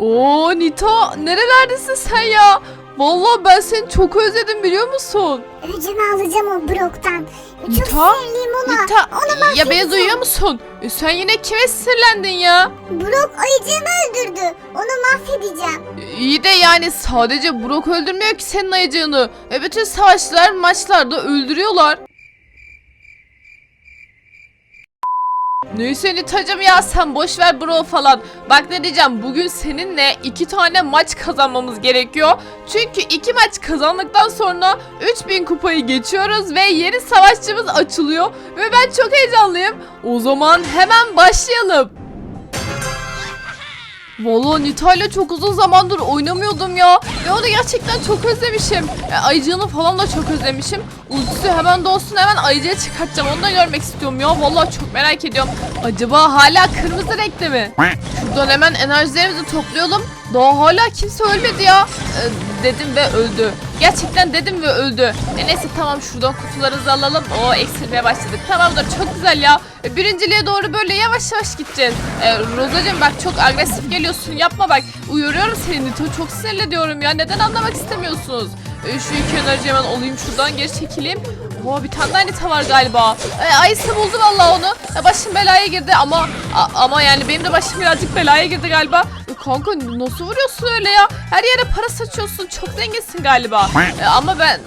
Oo Nita nerelerdesin sen ya? Vallahi ben seni çok özledim biliyor musun? Öcümü alacağım o Brock'tan. Çok Nita, sinirliyim ona. Nita Onu ya beni duyuyor musun? E, sen yine kime sinirlendin ya? Brock ayıcığımı öldürdü. Onu mahvedeceğim. E, İyi de yani sadece Brock öldürmüyor ki senin ayıcığını. E bütün savaşçılar maçlarda öldürüyorlar. Neyse Nitacım ya sen boş ver bro falan. Bak ne diyeceğim bugün seninle iki tane maç kazanmamız gerekiyor. Çünkü iki maç kazandıktan sonra 3000 kupayı geçiyoruz ve yeni savaşçımız açılıyor. Ve ben çok heyecanlıyım. O zaman hemen başlayalım. Valla Nita'yla çok uzun zamandır oynamıyordum ya. Ve onu gerçekten çok özlemişim. E, ayıcığını falan da çok özlemişim. Ultisi hemen dolsun hemen ayıcıya çıkartacağım. Onu da görmek istiyorum ya. Valla çok merak ediyorum. Acaba hala kırmızı renkte mi? Şuradan hemen enerjilerimizi toplayalım. Daha hala kimse ölmedi ya. E, dedim ve öldü. Gerçekten dedim ve öldü. E, neyse tamam şuradan kutularımızı alalım. O eksilmeye başladık. Tamamdır çok güzel ya. E, birinciliğe doğru böyle yavaş yavaş gideceğiz. E, Rozacığım bak çok agresif geliyorsun. Yapma bak. Uyarıyorum seni. Nito. Çok sinirli diyorum ya. Neden anlamak istemiyorsunuz? E, şu iki enerji hemen alayım şuradan geri çekileyim. Oo bir tane daha Nita var galiba. E, Ayşe buldu vallahi onu. E, başım belaya girdi ama a- ama yani benim de başım birazcık belaya girdi galiba. E, kanka nasıl vuruyorsun öyle ya? Her yere para saçıyorsun. Çok zenginsin galiba. E, ama ben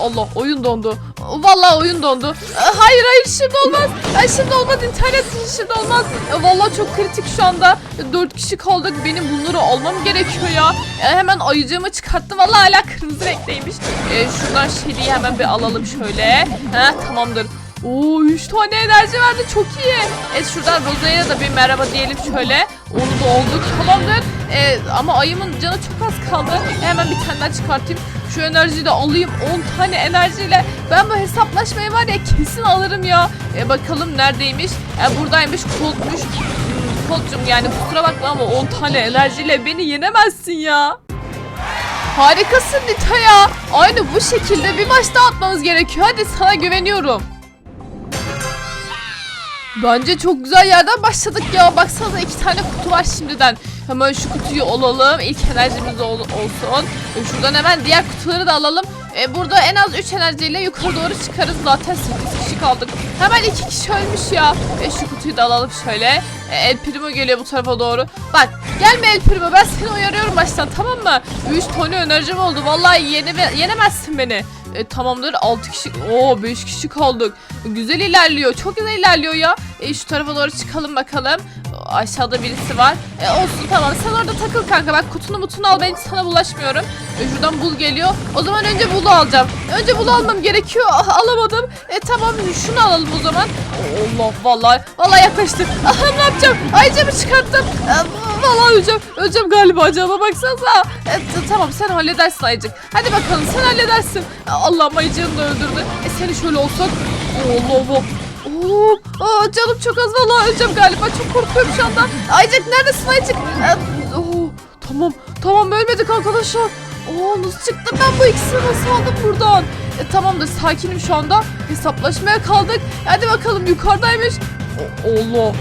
Allah oyun dondu. Vallahi oyun dondu. E, Hayır hayır şimdi olmaz. Ay şimdi olmaz internet şimdi olmaz. E, Vallahi çok kritik şu anda. E, Dört kişi kaldık. Benim bunları almam gerekiyor ya. E, Hemen ayıcığımı çıkarttım. Vallahi hala kırmızı renkteymiş. E, şuradan şeriyi hemen bir alalım şöyle. Ha tamamdır. Oo 3 tane enerji verdi çok iyi. E şuradan Roza'ya da bir merhaba diyelim şöyle. Onu da olduk tamamdır. E, ama ayımın canı çok az kaldı. Hemen bir tane daha çıkartayım. Şu enerjiyi de alayım 10 tane enerjiyle. Ben bu hesaplaşmayı var ya kesin alırım ya. E, bakalım neredeymiş. E, buradaymış Colt'muş. Hmm, Colt'cum yani kusura bakma ama 10 tane enerjiyle beni yenemezsin ya. Harikasın Nita ya. Aynı bu şekilde bir maç daha atmamız gerekiyor. Hadi sana güveniyorum. Bence çok güzel yerden başladık ya. Baksanıza iki tane kutu var şimdiden. Hemen şu kutuyu alalım. İlk enerjimiz ol- olsun. Şuradan hemen diğer kutuları da alalım. E, burada en az 3 enerjiyle yukarı doğru çıkarız. Zaten 8 kişi kaldık. Hemen 2 kişi ölmüş ya. E, şu kutuyu da alalım şöyle. E, El Primo geliyor bu tarafa doğru. Bak gelme El Primo ben seni uyarıyorum baştan tamam mı? 3 tane enerjim oldu. Vallahi yene yenemezsin beni. E, tamamdır 6 kişi. Oo 5 kişi kaldık. Güzel ilerliyor. Çok güzel ilerliyor ya. E, şu tarafa doğru çıkalım bakalım. Aşağıda birisi var. E, olsun tamam sen orada takıl kanka. Bak kutunu mutunu al ben hiç sana bulaşmıyorum. E, şuradan bul geliyor. O zaman önce bulu alacağım. Önce bulu almam gerekiyor. Ah, alamadım. E tamam şunu alalım o zaman. Allah vallahi. Vallahi yaklaştık. Aha ne yapacağım? Ayıcımı çıkarttım. E, vallahi öleceğim. Öleceğim galiba acaba baksanıza. E, tamam sen halledersin ayıcık. Hadi bakalım sen halledersin. E, Allah'ım ayıcığını da öldürdü. E seni şöyle olsak. Allah Allah. Oo, aa, canım çok az vallahi öleceğim galiba. Çok korkuyorum şu anda. Aycık neredesin Aycık? Oo, tamam tamam ölmedik arkadaşlar. Oo, nasıl çıktım ben bu ikisini nasıl aldım buradan? E, tamamdır sakinim şu anda. Hesaplaşmaya kaldık. Hadi bakalım yukarıdaymış. O- Allah.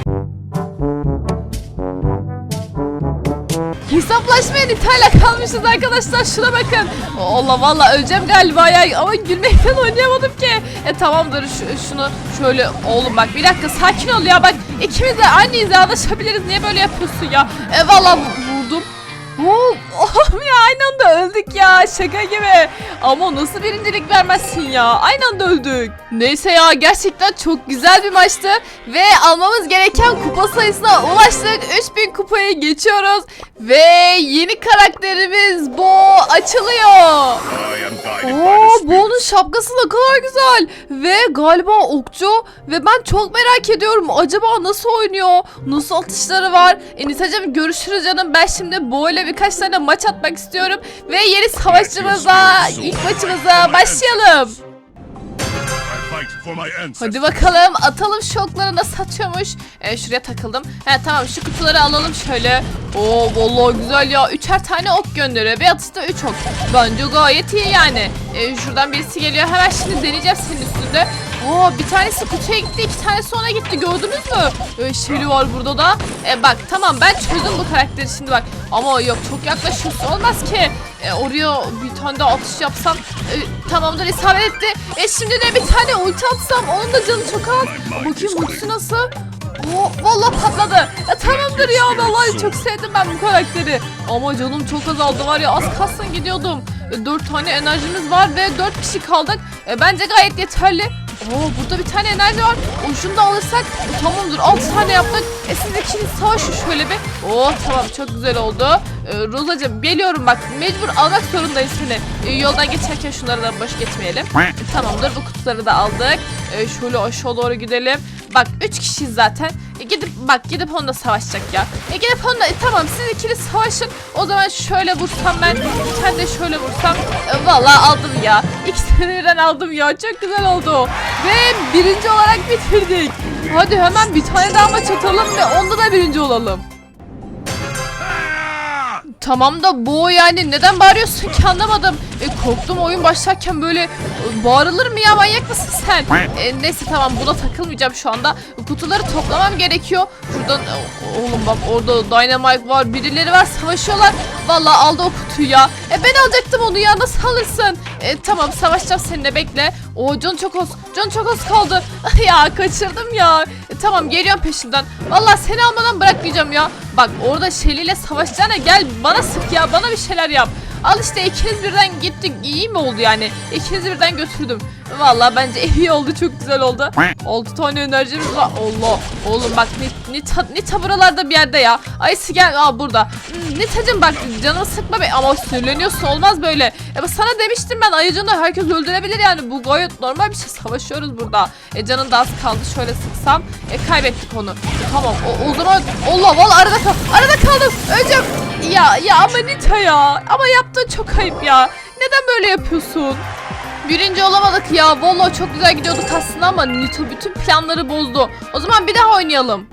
Hesaplaşmaya Nita'yla kalmışız arkadaşlar şuna bakın. Allah valla öleceğim galiba ya ama gülmekten oynayamadım ki. E tamamdır şu, şunu şöyle oğlum bak bir dakika sakin ol ya bak ikimiz de aynı hizadaşabiliriz niye böyle yapıyorsun ya. E valla vurdum. Oğlum ya aynı anda öldük ya şaka gibi. Ama nasıl birincilik vermezsin ya aynı anda öldük. Neyse ya gerçekten çok güzel bir maçtı. Ve almamız gereken kupa sayısına ulaştık. 3000 kupaya geçiyoruz. Ve yeni karakterimiz Bo açılıyor. Bo'nun şapkası ne kadar güzel. Ve galiba okçu. Ve ben çok merak ediyorum. Acaba nasıl oynuyor? Nasıl atışları var? Enitacığım görüşürüz canım. Ben şimdi Bo ile birkaç tane maç atmak istiyorum. Ve yeni savaşçımıza, ilk maçımıza başlayalım. Hadi bakalım atalım şoklarını da satıyormuş. Ee, şuraya takıldım. He tamam şu kutuları alalım şöyle. Oo vallahi güzel ya. Üçer tane ok gönderiyor. Bir atışta üç ok. Bence gayet iyi yani. Ee, şuradan birisi geliyor. Hemen şimdi deneyeceğim senin üstünde. Aa bir tanesi kutuya gitti iki tanesi ona gitti gördünüz mü? Ee, Shelly var burada da. E, bak tamam ben çözdüm bu karakteri şimdi bak. Ama yok çok yaklaşıyorsun olmaz ki. E, oraya bir tane daha atış yapsam e, tamamdır isabet etti. E, şimdi de bir tane ulti atsam onun da canı çok az. Bakayım ultisi nasıl? Oo, vallahi patladı. E, tamamdır ya vallahi çok sevdim ben bu karakteri. Ama canım çok azaldı var ya az kalsın gidiyordum. E, dört tane enerjimiz var ve dört kişi kaldık. E, bence gayet yeterli. Oo, burada bir tane enerji var. O şunu da alırsak e, tamamdır 6 tane yaptık. E siz ikiniz savaşın şöyle bir. Oo tamam çok güzel oldu. E, Rozacığım geliyorum bak mecbur almak zorundayız seni. E, yoldan geçerken şunları da boş geçmeyelim. E, tamamdır bu kutuları da aldık. E, şöyle aşağı doğru gidelim. Bak 3 kişiyiz zaten. E, gidip bak gidip onunla savaşacak ya. E, gidip onunla e, tamam siz ikiniz savaşın. O zaman şöyle vursam ben. Tane de şöyle vursam. E, vallahi aldım ya. İkisini birden aldım ya. Çok güzel oldu. Ve birinci olarak bitirdik. Hadi hemen bir tane daha maç atalım ve onda da birinci olalım. Tamam da bu yani neden bağırıyorsun ki anlamadım. E, korktum oyun başlarken böyle bağırılır mı ya manyak mısın sen? E, neyse tamam buna takılmayacağım şu anda. Kutuları toplamam gerekiyor. Şuradan oğlum bak orada Dynamite var birileri var savaşıyorlar. Vallahi aldı o kutuyu ya. E, ben alacaktım onu ya nasıl alırsın? E, tamam savaşacağım seninle bekle. O can çok az. Can çok az kaldı. ya kaçırdım ya. E, tamam geliyorum peşinden. Vallahi seni almadan bırakmayacağım ya. Bak orada Shelly ile savaşacağına gel bana sık ya bana bir şeyler yap. Al işte ikiniz birden gittik iyi mi oldu yani? İkinizi birden götürdüm. Vallahi bence iyi oldu çok güzel oldu. 6 tane enerjimiz var. Allah. Oğlum bak Nit, Nita, Nita buralarda bir yerde ya. Ayısı gel. Aa burada. Hmm, Nita'cım bak canımı sıkma be. Ama sinirleniyorsun olmaz böyle. E, bak sana demiştim ben ayıcını herkes öldürebilir yani. Bu gayet normal bir şey. Savaşıyoruz burada. E, canın da az kaldı. Şöyle sıksam. E, kaybettik onu. E, tamam. O, o zaman Allah vallahi arada kal. Arada kaldım. Öleceğim. Ya ya ama Nita ya. Ama yaptığın çok ayıp ya. Neden böyle yapıyorsun? Birinci olamadık ya. Vallahi çok güzel gidiyorduk aslında ama Nito bütün planları bozdu. O zaman bir daha oynayalım.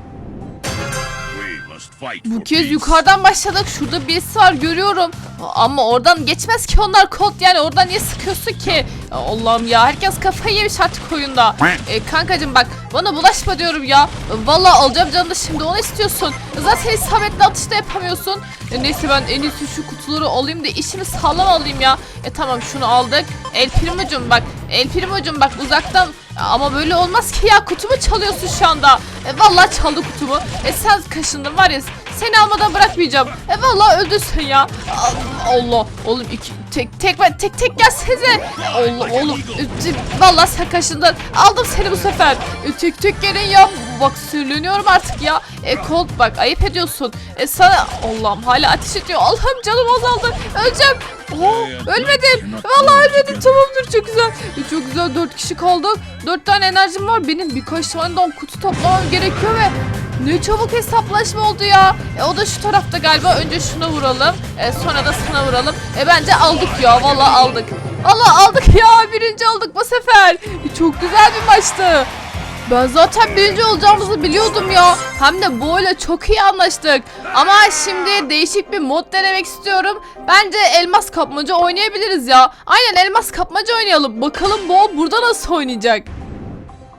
Bu kez yukarıdan başladık. Şurada birisi var görüyorum. Ama oradan geçmez ki onlar Colt yani. Oradan niye sıkıyorsun ki? Allah'ım ya herkes kafayı yemiş artık oyunda. E, kankacım bak bana bulaşma diyorum ya. Vallahi alacağım canını şimdi onu istiyorsun. Zaten isabetli atış da yapamıyorsun. E, neyse ben en iyisi şu kutuları alayım da işimi sağlam alayım ya. E tamam şunu aldık. El Primo'cum bak. El Primo'cum bak uzaktan ama böyle olmaz ki ya kutumu çalıyorsun şu anda. E, vallahi çaldı kutumu. E sen kaşındın var ya seni almadan bırakmayacağım. E vallahi öldün sen ya. Allah oğlum iki tek tek tek tek gelsenize. Allah oğlum vallahi sen kaşındın. Aldım seni bu sefer. E, tek tek gelin ya. Bak sinirleniyorum artık ya. E Colt bak ayıp ediyorsun. E sana Allah'ım hala ateş ediyor. Allah'ım canım azaldı. Öleceğim. Oo, ölmedim. Vallahi ölmedim. Tamamdır çok güzel. E, çok güzel dört kişi kaldık. Dört tane enerjim var. Benim birkaç tane daha kutu toplamam gerekiyor ve ne çabuk hesaplaşma oldu ya. E, o da şu tarafta galiba. Önce şuna vuralım. E, sonra da sana vuralım. E, bence aldık ya. Vallahi aldık. Allah aldık ya. Birinci olduk bu sefer. E, çok güzel bir maçtı. Ben zaten birinci olacağımızı biliyordum ya. Hem de Bo'yla çok iyi anlaştık. Ama şimdi değişik bir mod denemek istiyorum. Bence elmas kapmaca oynayabiliriz ya. Aynen elmas kapmaca oynayalım. Bakalım Bo burada nasıl oynayacak.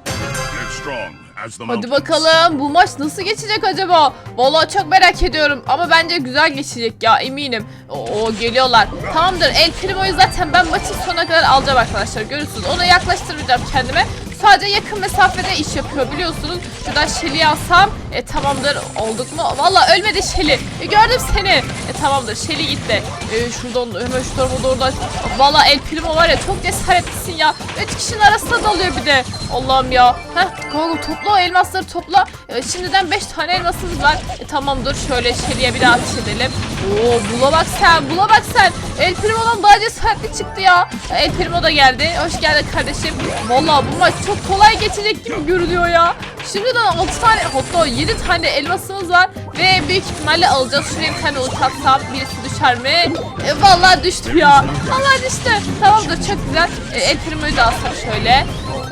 Live strong Hadi bakalım bu maç nasıl geçecek acaba? Vallahi çok merak ediyorum ama bence güzel geçecek ya eminim. Oo geliyorlar. Tamamdır El Primo'yu zaten ben maçın sonuna kadar alacağım arkadaşlar görürsünüz. Onu yaklaştırmayacağım kendime. Sadece yakın mesafede iş yapıyor biliyorsunuz. Şuradan Shelly'i alsam. E tamamdır olduk mu? Vallahi ölmedi Shelly. E, gördüm seni. E tamamdır Shelly gitti. E, şuradan hemen şu tarafa doğru da. Vallahi El Primo var ya çok cesaretlisin ya. Üç kişinin arasında dalıyor bir de. Allah'ım ya. Heh kanka topla elmasları topla. E, şimdiden 5 tane elmasımız var. E, tamamdır şöyle Shelly'e bir daha ateş edelim. Oo bula bak sen bula bak sen. El Primo'dan daha cesaretli çıktı ya. El Primo da geldi. Hoş geldin kardeşim. Vallahi bu maç çok kolay geçecek gibi görünüyor ya. Şimdiden 6 tane hatta 7 tane elmasımız var ve büyük ihtimalle alacağız. Şuraya bir tane ulti atsam birisi düşer mi? E, vallahi düştü ya. Vallahi düştü. Tamamdır çok güzel. E, El Primo'yu da alsam şöyle.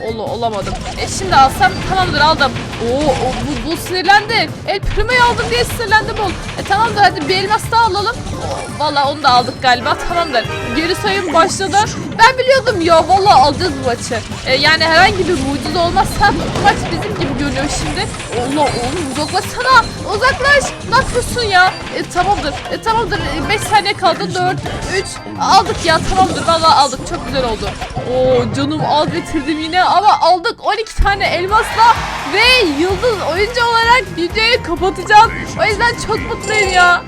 Ol olamadım. E, şimdi alsam tamamdır aldım. Oo o, bu, bu sinirlendi. El Primo'yu aldım diye sinirlendi bol. E tamamdır hadi bir elmas daha alalım. Oo, vallahi onu da aldık galiba. Tamamdır. Geri sayım başladı. Ben biliyordum ya vallahi alacağız bu maçı. E, yani herhangi bir mucize olmazsa maç bizim gibi görünüyor şimdi. Allah oğlum uzaklaşsana. Uzaklaş. Ne yapıyorsun ya? E, tamamdır. E, tamamdır. 5 saniye kaldı. 4, 3. Aldık ya tamamdır. Vallahi aldık. Çok güzel oldu. Oo canım al bitirdim yine ama aldık 12 tane elmasla ve yıldız oyuncu olarak videoyu kapatacağım. O yüzden çok mutluyum ya.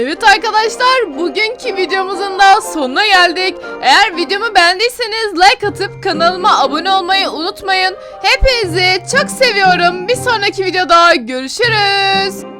Evet arkadaşlar bugünkü videomuzun da sonuna geldik. Eğer videomu beğendiyseniz like atıp kanalıma abone olmayı unutmayın. Hepinizi çok seviyorum. Bir sonraki videoda görüşürüz.